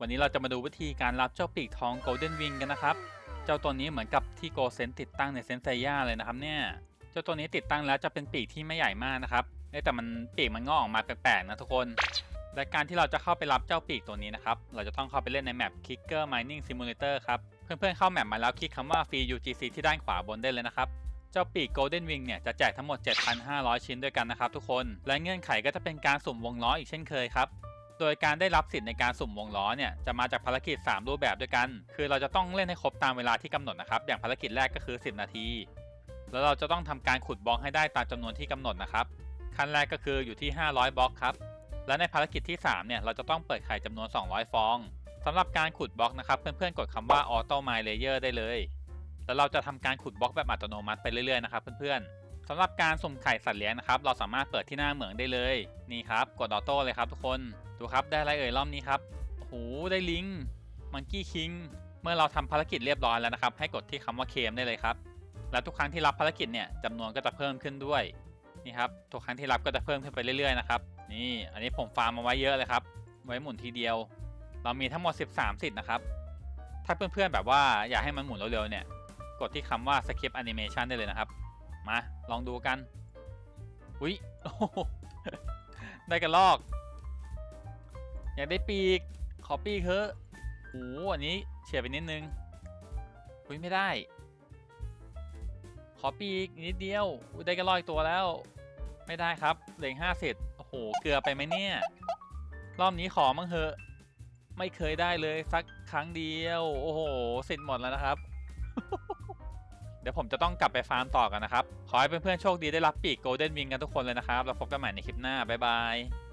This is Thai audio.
วันนี้เราจะมาดูวิธีการรับเจ้าปีกทอง Golden Wing กันนะครับ เจ้าตัวนี้เหมือนกับที่โกเซนติดตั้งในเซนไซย่าเลยนะครับเนี่ย เจ้าตัวนี้ติดตั้งแล้วจะเป็นปีกที่ไม่ใหญ่มากนะครับแต่มันปีกมันงอกออกมาแปลกๆนะทุกคน และการที่เราจะเข้าไปรับเจ้าปีกตัวนี้นะครับ เราจะต้องเข้าไปเล่นในแมป Kicker Mining Simulator ครับ เพื่อนๆเข้าแมปมาแล้วคลิกคำว่า Free UGC ที่ด้านขวาบนได้เลยนะครับเจ้าปีก Golden Wing เนี่ยจะแจกทั้งหมด 7,500 ชิ้นด้วยกันนะครับทุกคน และเงื่อนไขก็จะเป็นการสุ่มวงล้ออีกเช่นเคยครับ โดยการได้รับสิทธิ์ในการสุ่มวงล้อเนี่ยจะมาจากภารกิจ 3 รูปแบบด้วยกัน คือเราจะต้องเล่นให้ครบตามเวลาที่กำหนดนะครับ อย่างภารกิจแรกก็คือ 10 นาที แล้วเราจะต้องทำการขุดบล็อกให้ได้ตามจำนวนที่กำหนดนะครับ ขั้นแรกก็คืออยู่ที่ 500 บล็อกครับ และในภารกิจที่ 3 เนี่ยเราจะต้องเปิดไข่จำนวน 200 ฟองสำหรับการขุดบล็อกนะครับเพื่อนๆกดคำว่า Auto My Layer ได้เลย แล้วเราจะทำการขุดบล็อกแบบอัตโนมัติไปเรื่อยๆนะครับเพื่อนๆสำหรับการสุ่มไข่สัตว์เลี้ยงนะครับ เราสามารถเปิดที่หน้าเหมืองได้เลย นี่ครับ กดออโต้เลยครับทุกคน ดูครับได้อะไรเอ่ยรอบนี้ครับโอ้โหได้ลิงมังกี้คิงเมื่อเราทำภารกิจเรียบร้อยแล้วนะครับ ให้กดที่คำว่าเคมได้เลยครับ และทุกครั้งที่รับภารกิจเนี่ยจำนวนก็จะเพิ่มขึ้นด้วยนี่ครับทุกครั้งที่รับก็จะเพิ่มขึ้นไปเรื่อยๆนะครับนี่อันนี้ผมฟาร์มมาไว้เยอะเลยครับ ไว้หมุนทีเดียว เรามีทั้งหมด 13สิทธิ์นะครับ ถ้าเพื่อนๆแบบว่าอยากให้มันหมุนเร็วๆเนี่ย กดที่คำว่า skip animation ได้เลยนะครับ มาลองดูกัน อุ๊ยโอ้โหได้กระลอก อยากได้ปีก ขอปีกเถอะโอ้โหอันนี้เฉียดไปนิดนึงอุ๊ยไม่ได้ ขอปีกนิดเดียวอุ๊ยได้กระลอกตัวแล้ว ไม่ได้ครับเหลือห้าสิทธิ์โอ้โห เกลือไปไหมเนี่ย รอบนี้ขอมั่งเหอะ ไม่เคยได้เลยสักครั้งเดียว โอ้โหสิทธิ์หมดแล้วนะครับ เดี๋ยวผมจะต้องกลับไปฟาร์มต่อกันนะครับ ขอให้เพื่อนๆโชคดีได้รับปีกโกลเด้นวิงกันทุกคนเลยนะครับ แล้วพบกันใหม่ในคลิปหน้า บ๊ายบาย